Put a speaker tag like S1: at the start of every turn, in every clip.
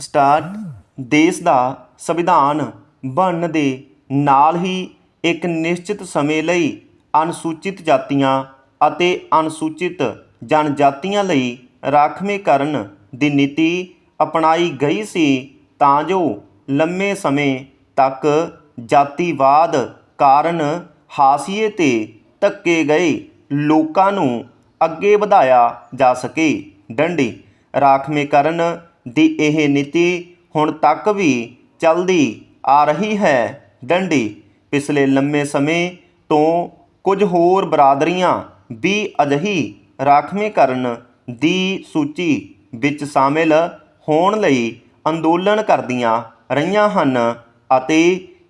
S1: Start ਦੇਸ਼ ਦਾ ਸੰਵਿਧਾਨ ਬਣਨ ਦੇ ਨਾਲ ਹੀ ਇੱਕ ਨਿਸ਼ਚਿਤ ਸਮੇਂ ਲਈ ਅਨੁਸੂਚਿਤ ਜਾਤੀਆਂ ਅਤੇ ਅਨੁਸੂਚਿਤ ਜਨਜਾਤੀਆਂ ਲਈ ਰਾਖਵੇਂਕਰਨ ਦੀ ਨੀਤੀ ਅਪਣਾਈ ਗਈ ਸੀ, ਤਾਂ ਜੋ ਲੰਮੇ ਸਮੇਂ ਤੱਕ ਜਾਤੀਵਾਦ ਕਾਰਨ ਹਾਸੀਏ ਤੇ ਧੱਕੇ ਗਏ ਲੋਕਾਂ ਨੂੰ ਅੱਗੇ ਵਧਾਇਆ ਜਾ ਸਕੇ। ਡੰਡੀ, ਰਾਖਵੇਂਕਰਨ ਦੀ ਇਹ ਨੀਤੀ ਹੁਣ ਤੱਕ ਵੀ ਚੱਲਦੀ ਆ ਰਹੀ ਹੈ। ਡੰਡੀ ਪਿਛਲੇ ਲੰਮੇ ਸਮੇਂ ਤੋਂ ਕੁਝ ਹੋਰ ਬਰਾਦਰੀਆਂ ਵੀ ਅਜਿਹੀ ਰਾਖਵੇਂਕਰਨ ਦੀ ਸੂਚੀ ਵਿੱਚ ਸ਼ਾਮਿਲ ਹੋਣ ਲਈ ਅੰਦੋਲਨ ਕਰਦੀਆਂ ਰਹੀਆਂ ਹਨ ਅਤੇ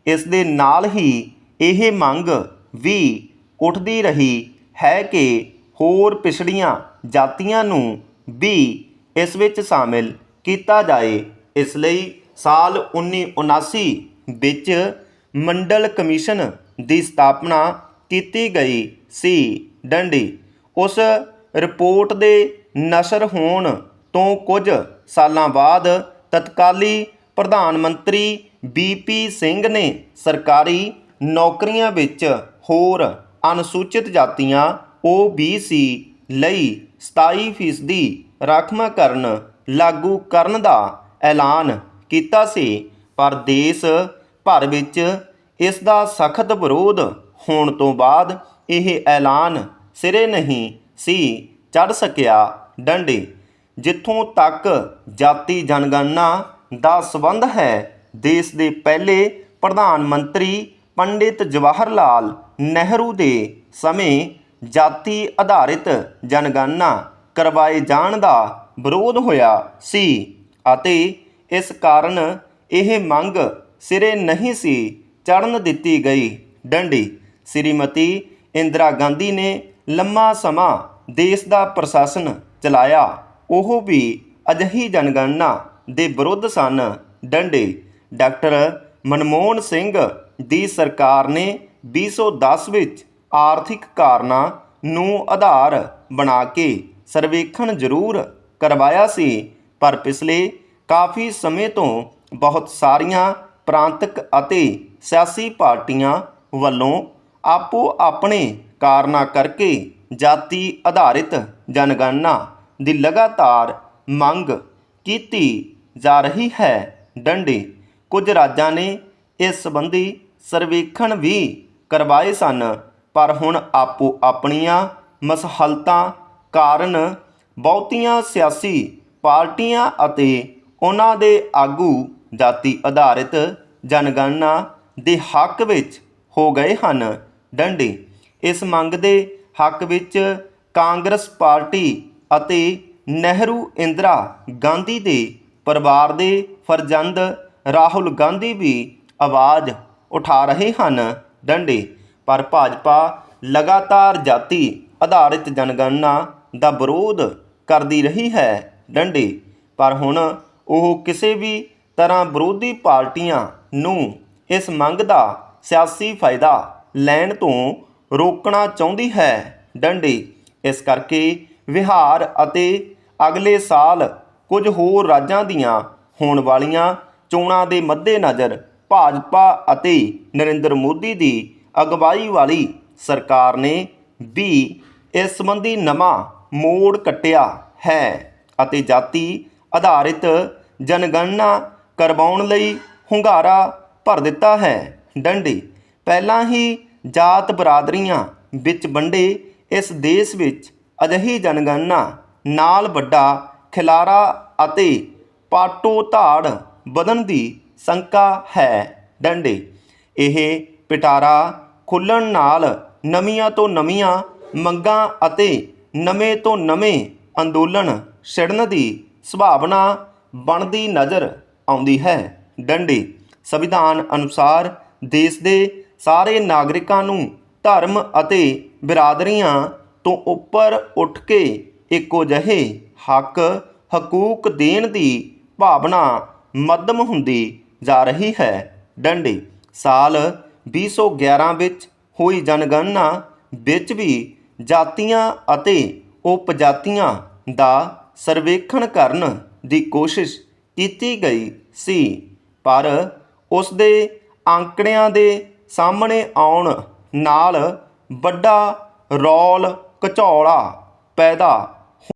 S1: ਇਸ ਦੇ ਨਾਲ ਹੀ ਇਹ ਮੰਗ ਵੀ ਉੱਠਦੀ ਰਹੀ ਹੈ ਕਿ ਹੋਰ ਪਿਛੜੀਆਂ ਜਾਤੀਆਂ ਨੂੰ ਵੀ ਇਸ ਵਿੱਚ ਸ਼ਾਮਿਲ ਕੀਤਾ ਜਾਏ। ਇਸ ਲਈ ਸਾਲ 1979 ਵਿੱਚ ਮੰਡਲ ਕਮਿਸ਼ਨ ਦੀ ਸਥਾਪਨਾ ਕੀਤੀ ਗਈ ਸੀ। ਡੰਡੀ, ਉਸ ਰਿਪੋਰਟ ਦੇ ਨਸ਼ਰ ਹੋਣ ਤੋਂ ਕੁਝ ਸਾਲਾਂ ਬਾਅਦ ਤਤਕਾਲੀ ਪ੍ਰਧਾਨ ਮੰਤਰੀ ਬੀਪੀ ਸਿੰਘ ਨੇ ਸਰਕਾਰੀ ਨੌਕਰੀਆਂ ਵਿੱਚ ਹੋਰ ਅਨੁਸੂਚਿਤ ਜਾਤੀਆਂ OBC ਲਈ 27% ਰਾਖਵਾਂਕਰਨ ਲਾਗੂ ਕਰਨ ਦਾ ਐਲਾਨ ਕੀਤਾ ਸੀ, ਪਰ ਦੇਸ਼ ਭਰ ਵਿੱਚ ਇਸ ਦਾ ਸਖਤ ਵਿਰੋਧ ਹੋਣ ਤੋਂ ਬਾਅਦ ਇਹ ਐਲਾਨ ਸਿਰੇ ਨਹੀਂ ਸੀ ਚੜ ਸਕਿਆ ਡੰਡੇ, ਜਿੱਥੋਂ ਤੱਕ ਜਾਤੀ ਜਨਗਣਨਾ ਦਾ ਸੰਬੰਧ ਹੈ, ਦੇਸ਼ ਦੇ ਪਹਿਲੇ ਪ੍ਰਧਾਨ ਮੰਤਰੀ ਪੰਡਿਤ ਜਵਾਹਰ ਲਾਲ ਨਹਿਰੂ ਦੇ ਸਮੇਂ ਜਾਤੀ ਆਧਾਰਿਤ ਜਨਗਣਨਾ ਕਰਵਾਏ ਜਾਣ ਦਾ ਵਿਰੋਧ ਹੋਇਆ ਸੀ ਅਤੇ ਇਸ ਕਾਰਨ ਇਹ ਮੰਗ ਸਿਰੇ ਨਹੀਂ ਸੀ ਚੜਨ ਦਿੱਤੀ ਗਈ। ਡੰਡੀ, ਸ੍ਰੀਮਤੀ ਇੰਦਰਾ ਗਾਂਧੀ ਨੇ ਲੰਮਾ ਸਮਾਂ ਦੇਸ਼ ਦਾ ਪ੍ਰਸ਼ਾਸਨ ਚਲਾਇਆ। ਉਹ ਵੀ ਅਜਿਹੀ ਜਨਗਣਨਾ ਦੇ ਵਿਰੁੱਧ ਸਨ। ਡੰਡੇ, ਡਾਕਟਰ ਮਨਮੋਹਨ ਸਿੰਘ ਦੀ ਸਰਕਾਰ ਨੇ 2010 ਵਿੱਚ ਆਰਥਿਕ ਕਾਰਨਾਂ ਨੂੰ ਆਧਾਰ ਬਣਾ ਕੇ ਸਰਵੇਖਣ ਜ਼ਰੂਰ ਕਰਵਾਇਆ ਸੀ, ਪਰ ਪਿਛਲੇ ਕਾਫੀ ਸਮੇਂ ਤੋਂ ਬਹੁਤ ਸਾਰੀਆਂ ਪ੍ਰਾਂਤਕ ਅਤੇ ਸਿਆਸੀ ਪਾਰਟੀਆਂ ਵੱਲੋਂ ਆਪੋ ਆਪਣੇ ਕਾਰਨਾਂ ਕਰਕੇ ਜਾਤੀ ਆਧਾਰਿਤ ਜਨਗਣਨਾ ਦੀ ਲਗਾਤਾਰ ਮੰਗ ਕੀਤੀ ਜਾ ਰਹੀ ਹੈ। ਡੰਡੇ, ਕੁਝ ਰਾਜਾਂ ਨੇ ਇਸ ਸੰਬੰਧੀ ਸਰਵੇਖਣ ਵੀ ਕਰਵਾਏ ਸਨ, ਪਰ ਹੁਣ ਆਪੋ ਆਪਣੀਆਂ ਮਸਹਲਤਾਂ ਕਾਰਨ ਬਹੁਤੀਆਂ ਸਿਆਸੀ ਪਾਰਟੀਆਂ ਅਤੇ ਉਹਨਾਂ ਦੇ ਆਗੂ ਜਾਤੀ ਆਧਾਰਿਤ ਜਨਗਣਨਾ ਦੇ ਹੱਕ ਵਿੱਚ ਹੋ ਗਏ ਹਨ। ਡੰਡੇ, ਇਸ ਮੰਗ ਦੇ ਹੱਕ ਵਿੱਚ ਕਾਂਗਰਸ ਪਾਰਟੀ ਅਤੇ ਨਹਿਰੂ ਇੰਦਰਾ ਗਾਂਧੀ ਦੇ ਪਰਿਵਾਰ ਦੇ ਫਰਜ਼ੰਦ ਰਾਹੁਲ ਗਾਂਧੀ ਵੀ ਆਵਾਜ਼ ਉਠਾ ਰਹੇ ਹਨ। ਡੰਡੇ, ਪਰ ਭਾਜਪਾ ਲਗਾਤਾਰ ਜਾਤੀ ਆਧਾਰਿਤ ਜਨਗਣਨਾ ਦਾ ਵਿਰੋਧ ਕਰਦੀ ਰਹੀ ਹੈ ਡੰਡੇ। ਪਰ ਹੁਣ ਉਹ ਕਿਸੇ ਵੀ ਤਰ੍ਹਾਂ ਵਿਰੋਧੀ ਪਾਰਟੀਆਂ ਨੂੰ ਇਸ ਮੰਗ ਦਾ ਸਿਆਸੀ ਫਾਇਦਾ ਲੈਣ ਤੋਂ ਰੋਕਣਾ ਚਾਹੁੰਦੀ ਹੈ। ਡੰਡੇ। ਇਸ ਕਰਕੇ ਵਿਹਾਰ ਅਤੇ ਅਗਲੇ ਸਾਲ ਕੁਝ ਹੋਰ ਰਾਜਾਂ ਦੀਆਂ ਹੋਣ ਵਾਲੀਆਂ ਚੋਣਾਂ ਦੇ ਮੱਦੇਨਜ਼ਰ ਭਾਜਪਾ ਅਤੇ ਨਰਿੰਦਰ ਮੋਦੀ ਦੀ ਅਗਵਾਈ ਵਾਲੀ ਸਰਕਾਰ ਨੇ ਵੀ ਇਸ ਸੰਬੰਧੀ ਨਵਾਂ ਮੋੜ ਕੱਟਿਆ ਹੈ ਅਤੇ ਜਾਤੀ ਆਧਾਰਿਤ ਜਨਗਣਨਾ ਕਰਵਾਉਣ ਲਈ ਹੁੰਗਾਰਾ ਭਰ ਦਿੱਤਾ ਹੈ। ਡੰਡੇ ਪਹਿਲਾਂ ਹੀ ਜਾਤ ਬਰਾਦਰੀਆਂ ਵਿੱਚ ਵੰਡੇ ਇਸ ਦੇਸ਼ ਵਿੱਚ ਅਜਿਹੀ ਜਨਗਣਨਾ ਨਾਲ ਵੱਡਾ ਖਿਲਾਰਾ ਅਤੇ ਪਾਟੋ ਧਾੜ ਵਧਣ ਦੀ ਸ਼ੰਕਾ ਹੈ। ਡੰਡੇ ਇਹ ਪਿਟਾਰਾ ਖੁੱਲਣ ਨਾਲ ਨਵੀਆਂ ਤੋਂ ਨਵੀਆਂ ਮੰਗਾਂ ਅਤੇ ਨਵੇਂ ਤੋਂ ਨਵੇਂ ਅੰਦੋਲਨ ਛਿੜਨ ਦੀ ਸੰਭਾਵਨਾ ਬਣਦੀ ਨਜ਼ਰ ਆਉਂਦੀ ਹੈ। ਡੰਡੇ ਸੰਵਿਧਾਨ ਅਨੁਸਾਰ ਦੇਸ਼ ਦੇ ਸਾਰੇ ਨਾਗਰਿਕਾਂ ਨੂੰ ਧਰਮ ਅਤੇ ਬਿਰਾਦਰੀਆਂ ਤੋਂ ਉੱਪਰ ਉੱਠ ਕੇ ਇੱਕੋ ਜਿਹੇ ਹੱਕ, ਹਕੂਕ ਦੇਣ ਦੀ ਭਾਵਨਾ ਮੱਧਮ ਹੁੰਦੀ ਜਾ ਰਹੀ ਹੈ। ਡੰਡੇ ਸਾਲ 2011 ਵਿੱਚ ਹੋਈ ਜਨਗਣਨਾ ਵਿੱਚ ਵੀ ਜਾਤੀਆਂ ਅਤੇ ਉਪਜਾਤੀਆਂ ਦਾ ਸਰਵੇਖਣ ਕਰਨ ਦੀ ਕੋਸ਼ਿਸ਼ ਕੀਤੀ ਗਈ ਸੀ। ਪਰ ਉਸ ਦੇ ਅੰਕੜਿਆਂ ਦੇ ਸਾਹਮਣੇ ਆਉਣ ਨਾਲ ਵੱਡਾ ਰੌਲ ਘਚੌਲਾ ਪੈਦਾ